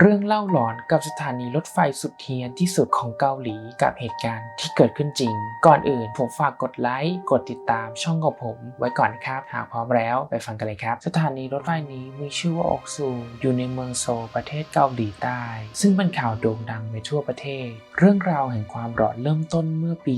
เรื่องเล่าหลอนกับสถานีรถไฟสุดเฮียนที่สุดของเกาหลีกับเหตุการณ์ที่เกิดขึ้นจริง ก่อนอื่นผมฝากกดไลค์กดติดตามช่องของผม ไว้ก่อนครับ หากพร้อมแล้วไปฟังกันเลยครับ สถานีรถไฟนี้มีชื่อว่าออกซูอยู่ในเมืองโซลประเทศเกาหลีใต้ ซึ่งเป็นข่าวโด่งดังไปทั่วประเทศ เรื่องราวแห่งความหลอนเริ่มต้นเมื่อปี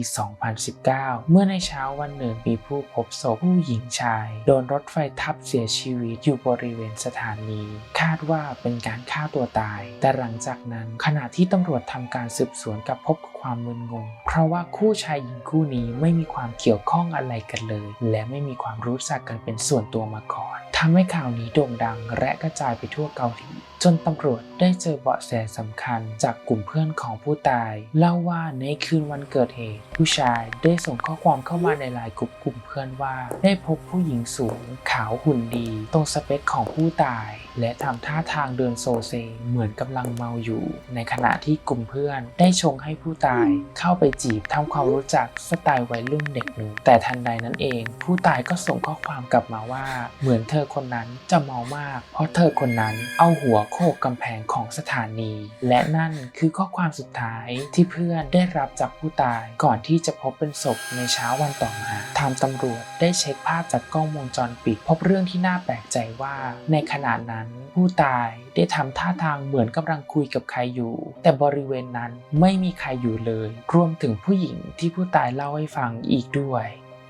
2019 เมื่อในเช้าวันหนึ่งมีผู้พบศพผู้หญิงชาย โดนรถไฟทับเสียชีวิตอยู่บริเวณสถานี คาดว่าเป็นการฆ่าตัวตายแต่หลังจากนั้นขณะที่ตำรวจทำการสืบสวนกับพบกับความมึนงง เพราะว่าคู่ชายหญิงคู่นี้ไม่มีความเกี่ยวข้องอะไรกันเลย และไม่มีความรู้จักกันเป็นส่วนตัวมาก่อนทำให้ข่าวนี้โด่งดัง และกระจายไปทั่วเกาหลีจนตำรวจได้เจอเบาะแสสำคัญจากกลุ่มเพื่อนของผู้ตาย เล่าว่าในคืนวันเกิดเหตุ ผู้ชายได้ส่งข้อความเข้ามาในไลน์กลุ่มกลุ่มเพื่อนว่า ได้พบผู้หญิงสูง ขาวหุ่นดี ตรงสเปคของผู้ตาย และทำท่าทางเดินโซเซ เหมือนกำลังเมาอยู่ ในขณะที่กลุ่มเพื่อนได้ชงให้ผู้ตาย เข้าไปจีบทำความรู้จักสไตล์วัยรุ่นเด็กหนุ่มแต่ทันใดนั้นเอง ผู้ตายก็ส่งข้อความกลับมาว่า เหมือนเธอคนนั้นจะเมามาก เพราะเธอคนนั้นเอาหัวโขกกำแพงของสถานี และนั่นคือข้อความสุดท้ายที่เพื่อนได้รับจากผู้ตายก่อนที่จะพบเป็นศพในเช้าวันต่อมาทางตำรวจได้เช็คภาพจากกล้องวงจรปิด พบเรื่องที่น่าแปลกใจว่า ในขณะนั้นผู้ตายได้ทำท่าทางเหมือนกำลังคุยกับใครอยู่ แต่บริเวณนั้นไม่มีใครอยู่เลย รวมถึงผู้หญิงที่ผู้ตายเล่าให้ฟังอีกด้วย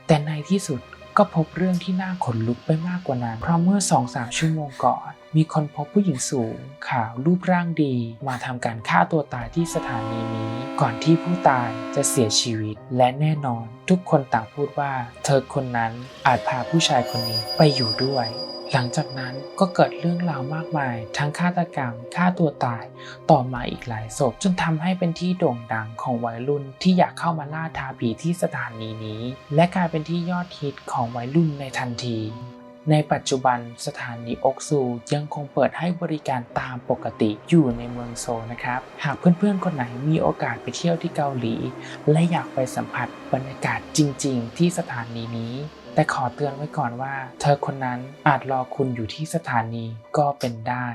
แต่ในที่สุดก็พบเรื่องที่น่าขนลุกไปมากกว่านั้น เพราะเมื่อ2-3ชั่วโมงก่อน มีคนพบผู้หญิงสูง ขาวรูปร่างดี มาทำการฆ่าตัวตายที่สถานีนี้ ก่อนที่ผู้ตายจะเสียชีวิตและแน่นอน ทุกคนต่างพูดว่า เธอคนนั้นอาจพาผู้ชายคนนี้ไปอยู่ด้วย หลังจากนั้นก็เกิดเรื่องราวมากมาย ทั้งฆาตกรรมฆ่าตัวตาย ต่อมาอีกหลายศพจนทำให้เป็นที่โด่งดังของวัยรุ่นที่อยากเข้ามาล่าท้าผีที่สถานีนี้ และกลายเป็นที่ยอดฮิตของวัยรุ่นในทันที ในปัจจุบันสถานีอกซูยังคงเปิดให้บริการตามปกติอยู่ในเมืองโซนะครับ หากเพื่อนๆคนไหนมีโอกาสไปเที่ยวที่เกาหลี และอยากไปสัมผัสบรรยากาศจริง ๆ ที่สถานีนี้ แต่ขอเตือนไว้ก่อนว่า เธอคนนั้นอาจรอคุณอยู่ที่สถานีก็เป็นได้